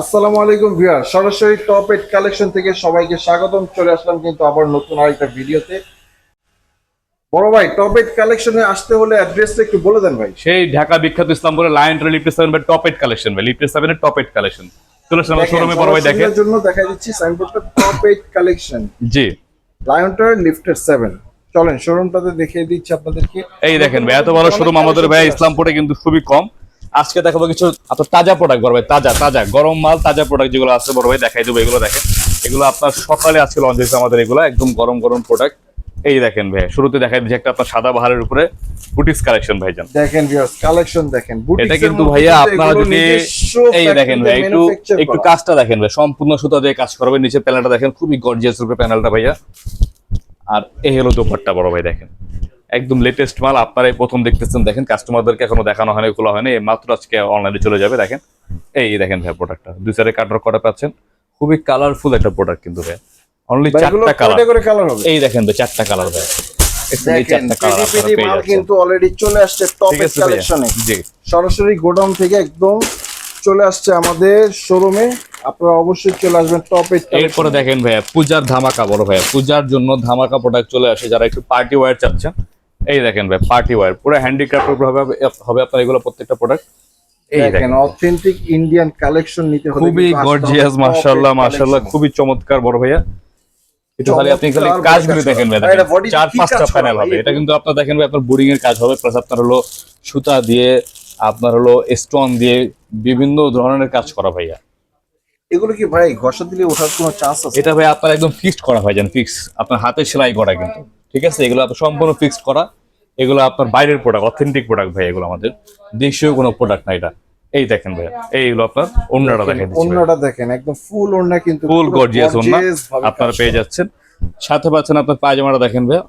আসসালামু আলাইকুম ভিউয়ার সরাসরি টপ কালেকশন থেকে সবাইকে স্বাগতম। চলে আসলাম কিন্তু আবার নতুন আরেকটা ভিডিওতে। বড় ভাই টপ কালেকশনে আসতে হলে অ্যাড্রেসটা একটু বলে দেন ভাই। সেই ঢাকা বিখ্যাত ইসলামপুরের lion tray lift seven by top collection ভাই। লিফট সেভেন এর টপ কালেকশন চলে আসলাম শোরুমে বড় ভাই দেখেন। জন্য দেখা দিচ্ছি সাইনবোর্ডটা টপ কালেকশন জি। লায়নটার লিফটের সেভেন চলেন শোরুমটাতে দেখিয়ে দিচ্ছি আপনাদেরকে। এই দেখেন ভাই এত বড় শোরুম আমাদের ভাই ইসলামপুরে কিন্তু খুবই কম। আজকে দেখাবো কিছু আপনার তাজা প্রোডাক্ট বড় ভাই তাজা তাজা গরম মাল তাজা প্রোডাক্ট যেগুলো আছে বড় ভাই দেখাই দেবো এগুলো দেখেন। এগুলো আপনার সকালে আজকে লঞ্চ হয়েছে আমাদের এগুলো একদম গরম গরম প্রোডাক্ট এই দেখেন ভাই শুরুতে দেখাই দিচ্ছি একটা আপনার সাদা বাহারের উপরে বুটিক্স কালেকশন ভাইজান। দেখেন ভিউয়ার্স কালেকশন দেখেন এটা কিন্তু ভাইয়া আপনারা যদি এই দেখেন ভাই একটু একটু কাজটা দেখেন ভাই সম্পূর্ণ সুতা দিয়ে কাজ করবে নিচে প্যানেলটা দেখেন খুবই গর্জিয়াস রূপে প্যানেলটা ভাইয়া। আর এই হলো দোপাট্টা বড় ভাই দেখেন। একদম লেটেস্ট মাল আপনারা প্রথম দেখতেছেন। দেখেন কাস্টমারদেরকে এখনও দেখানো হয়নি খোলা হয়নি। এই মাত্র আজকে অনলাইনে চলে যাবে দেখেন। এই দেখেন ভাই প্রোডাক্টটা দুই সাইডে কাটার করা পাচ্ছেন। খুবই কালারফুল একটা প্রোডাক্ট কিন্তু ভাই। অনলি চারটা কালার করে কালার হবে? এই দেখেন ভাই চারটা কালার ভাই। এই দেখেন চারটা কালার পেডি আপনারা পেডি মাল কিন্তু অলরেডি চলে আসছে টপ কালেকশনে জি। সরাসরি গোডাউন থেকে একদম চলে আসছে আমাদের শোরুমে আপনারা অবশ্যই চলে আসবেন টপ এইট এরপরে দেখেন ভাইয়া পূজার ধামাকা বড় ভাইয়া। পূজার জন্য ধামাকা প্রোডাক্ট চলে আসে। যারা একটু পার্টি ওয়্যার চাচ্ছেন এই দেখেন ভাই পার্টি ওয়্যার পুরো হ্যান্ডিক্রাফটের উপর হবে হবে আপনার এগুলো প্রত্যেকটা প্রোডাক্ট এই দেখেন অথেন্টিক ইন্ডিয়ান কালেকশন নিতে হলে খুবই হবে গর্জিয়াস মাশাআল্লাহ মাশাআল্লাহ খুবই চমৎকার বড় ভাইয়া। একটু খালি আপনি খালি চমৎকার কাজগুলো দেখেন ভাই এটা। চার পাঁচটা প্যানেল হবে। এটা কিন্তু আপনার দেখেন ভাই আপনার বোর্ডিং এর কাজ হবে। প্লাস আপনার হলো সুতা দিয়ে আপনার হলো স্টোন দিয়ে বিভিন্ন ধরনের কাজ করা ভাইয়া। এগুলো কি ভাই ঘষা দিলে ওঠার কোনো চান্স আছে? এটা ভাই আপনার একদম ফিক্সড করা হয় জান ফিক্স আপনার হাতে সেলাই করা কিন্তু। ঠিক আছে? এগুলো সম্পূর্ণ ফিক্সড করা। এগুলো আপনার বাইরের প্রোডাক্ট অথেন্টিক প্রোডাক্ট ভাই এগুলো আমাদের। দেশীয় কোনো প্রোডাক্ট না এটা। এই দেখেন ভাই এইগুলো আপনার অন্যটা দেখেন অন্যটা দেখেন একদম ফুল ওড়না কিন্তু ফুল গর্জিয়াস ওন্না আপনারা পেয়ে যাচ্ছেন। সাথে পাচ্ছেন আপনার পায়জামাটা দেখেন ভাই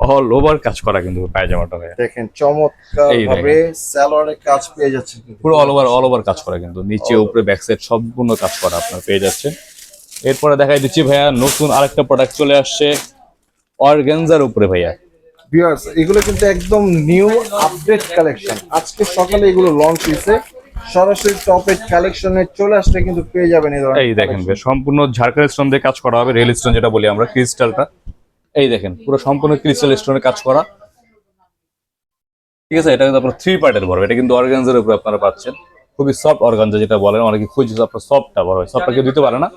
অল ওভার কাজ করা কিন্তু পায়জামাটা ভাই দেখেন চমৎকার ভাবে সালোয়ারের কাজ পেয়ে যাচ্ছে পুরো অল ওভার অল ওভার কাজ করা কিন্তু। নিচে উপরে ব্যাক সাইড সম্পূর্ণ কাজ করা আপনার পেয়ে যাচ্ছেন। এরপরে দেখাই দিচ্ছি ভাইয়া নতুন আরেকটা প্রোডাক্ট চলে আসছে। অর্গানজার উপরে ভাইয়া। ভিউয়ার্স এগুলো কিন্তু একদম নিউ আপডেট কালেকশন আজকে সকালে এগুলো লঞ্চ হয়েছে। সরাসরি টপ কালেকশনে চলে আসলে কিন্তু পেয়ে যাবেন এই ধরনের এই দেখেন সম্পূর্ণ ঝাড়খণ্ড স্টোন দিয়ে কাজ করা হবে রেল স্টোন যেটা বলি আমরা ক্রিস্টালটা এই দেখেন পুরো সম্পূর্ণ ক্রিস্টাল স্টোনে কাজ করা। ঠিক আছে এটা কিন্তু আপনার থ্রি পার্টের বড় এটা কিন্তু অর্গানজার উপরে আপনারা পাচ্ছেন। খুবই সফট অর্গানজা যেটা বলেন অনেকে খুঁজছে আপনার সফটটা বড় হয় সফটটা কেউ দিতে পারে না।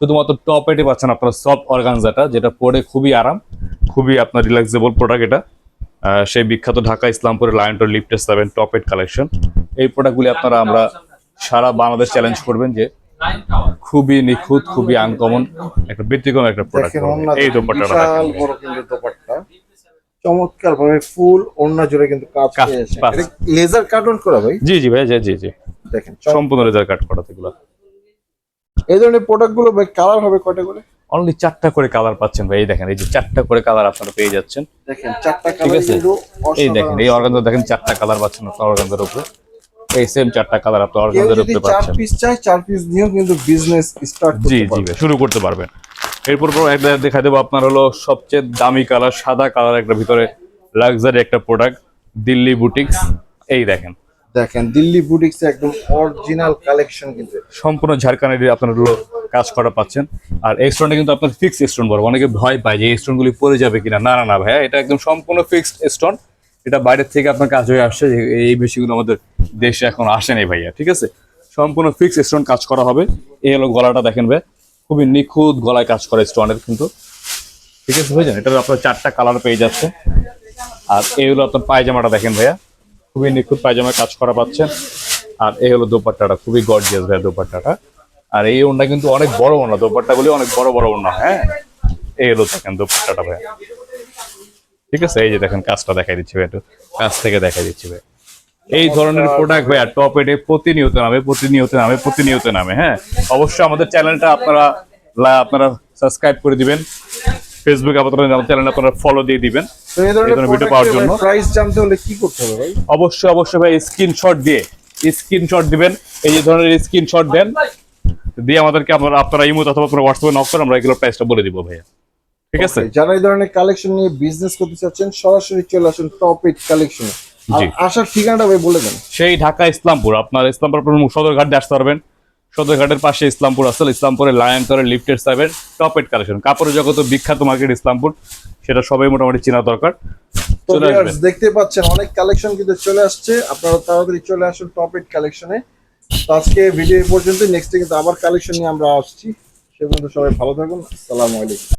শুধুমাত্র টপ এটে পাচ্ছেন আপনার সফট অর্গানজাটা যেটা পরে খুবই আরাম। খুবই আপনার রিল্যাক্সেবল প্রোডাক্ট এটা। সেই বিখ্যাত ঢাকা ইসলামপুরের লায়ন্টর লিফটের সেভেন টপ এট কালেকশন এই প্রোডাক্টগুলি আপনারা আমরা সারা বাংলাদেশ চ্যালেঞ্জ করবেন যে খুবই নিখুঁত খুবই আনকমন একটা ব্যতিক্রম একটা প্রোডাক্ট এই দোপাট্টা। চমৎকার ভাবে ফুল ওড়না জুড়ে কিন্তু কাজ। লেজার কার্টন করা ভাই? জি জি ভাই জি জি জি। দেখেন সম্পূর্ণ রেজাল্ট কাট করা এগুলো। এই ধরনের প্রোডাক্টগুলো ভাই কালার হবে কয়টা করে? অনলি চারটা করে কালার পাচ্ছেন ভাই এই দেখেন এই যে চারটা করে কালার আপনারা পেয়ে যাচ্ছেন। দেখেন চারটা ঠিক আছে? এই দেখেন এই অর্গানজার দেখেন চারটা কালার পাচ্ছেন আপনার অর্গানজার উপরে। এই সেম চারটা কালার আপনার কেউ অর্গানজার উপরে চার পাচ্ছেন। পিস চায় চার পিস নিয়েও কিন্তু বিজনেস স্টার্ট জি করতে জি পারবে। ভাই, শুরু করতে পারবেন। এরপর পর একটা দেখা দেবো আপনার হলো সবচেয়ে দামি কালার সাদা কালার একটা ভিতরে লাক্সারি একটা প্রোডাক্ট দিল্লি বুটিক্স এই দেখেন দেখেন, দিল্লি বুটিক্স একদম অরিজিনাল কালেকশন কিন্তু সম্পূর্ণ ঝাড়খান্ডের আপনার কাজ করা পাচ্ছেন। আর এই স্টোনটা কিন্তু আপনার ফিক্সড স্টোন বলব অনেকে ভয় পায় যে স্টোনগুলি পড়ে যাবে কিনা। না না না ভাইয়া, এটা একদম সম্পূর্ণ ফিক্সড স্টোন এটা বাইরের থেকে আপনার কাজ হয়ে আসছে এই বেশিগুলো আমাদের দেশে এখন আসেনি ভাইয়া, ঠিক আছে? সম্পূর্ণ ফিক্সড স্টোন কাজ করা হবে। এই হলো গলাটা দেখেন ভাই খুবই নিখুঁত গলায় কাজ করে স্টোনের কিন্তু। ঠিক আছে বুঝলেন এটার আপনার চারটা কালার পেয়ে যাচ্ছে। আর এই হলো আপনার পায়জামাটা দেখেন ভাইয়া। খুবই নিখুঁত পায়জামায় কাজ করা পাচ্ছেন। আর এই হলো দোপাট্টাটা, খুবই গর্জিয়াস ভাই দোপাট্টাটা। আর এই ওড়না কিন্তু অনেক বড় ওড়না, দোপাট্টাগুলি অনেক বড় বড় ওড়না হ্যাঁ? এই হলো দেখেন দোপাট্টাটা ভাইয়া। ঠিক আছে, এই যে দেখেন কাজটা দেখাই দিচ্ছি ভাই একটু। কাজ থেকে দেখাই দিচ্ছি ভাই এই ধরনের প্রোডাক্ট ভাইয়া টপ এটে প্রতিনিয়ত নামে প্রতিনিয়ত নামে প্রতিনিয়ত নামে হ্যাঁ? অবশ্যই আমাদের চ্যানেলটা আপনারা আপনারা সাবস্ক্রাইব করে দিবেন। ফেসবুক আপাতত চ্যানেল আপনারা ফলো দিয়ে দিবেন। এই ধরনের ভিডিও পাওয়ার জন্য। প্রাইস জানতে হলে কি করতে হবে ভাই? অবশ্যই অবশ্যই ভাই স্ক্রিনশট দিয়ে স্ক্রিনশট দিবেন। এই যে ধরনের স্ক্রিনশট দেন দিয়ে আমাদেরকে আপনারা আপনারা ইমো অথবা আপনারা হোয়াটসঅ্যাপে নক করে আমরা এগুলো প্রাইসটা বলে দিব ভাইয়া। ঠিক আছে? যারা এই ধরনের কালেকশন নিয়ে বিজনেস করতে চাচ্ছেন সরাসরি চলে আসুন টপ এইট কালেকশন আসার ঠিকানাটা ভাই বলে দেন। সেই ঢাকা ইসলামপুর। আপনার ইসলামপুর সদরঘাট দিয়ে আসতে পারবেন। সদরঘাটের পাশে ইসলামপুর আসল ইসলামপুরে লায়ন করে লিফটেড সেভেন টপ এড কালেকশন। কাপড়ের জগত বিখ্যাত মার্কেট ইসলামপুর সেটা সবাই মোটামুটি চেনা দরকার। দেখতে পাচ্ছেন অনেক কালেকশন কিন্তু চলে আসছে। আপনারা তাড়াতাড়ি চলে আসুন টপ এইট কালেকশনে। তো আজকে ভিডিও পর্যন্ত নেক্সট কিন্তু আবার কালেকশন নিয়ে আমরা আসছি। সে পর্যন্ত সবাই ভালো থাকুন। আসসালামু আলাইকুম।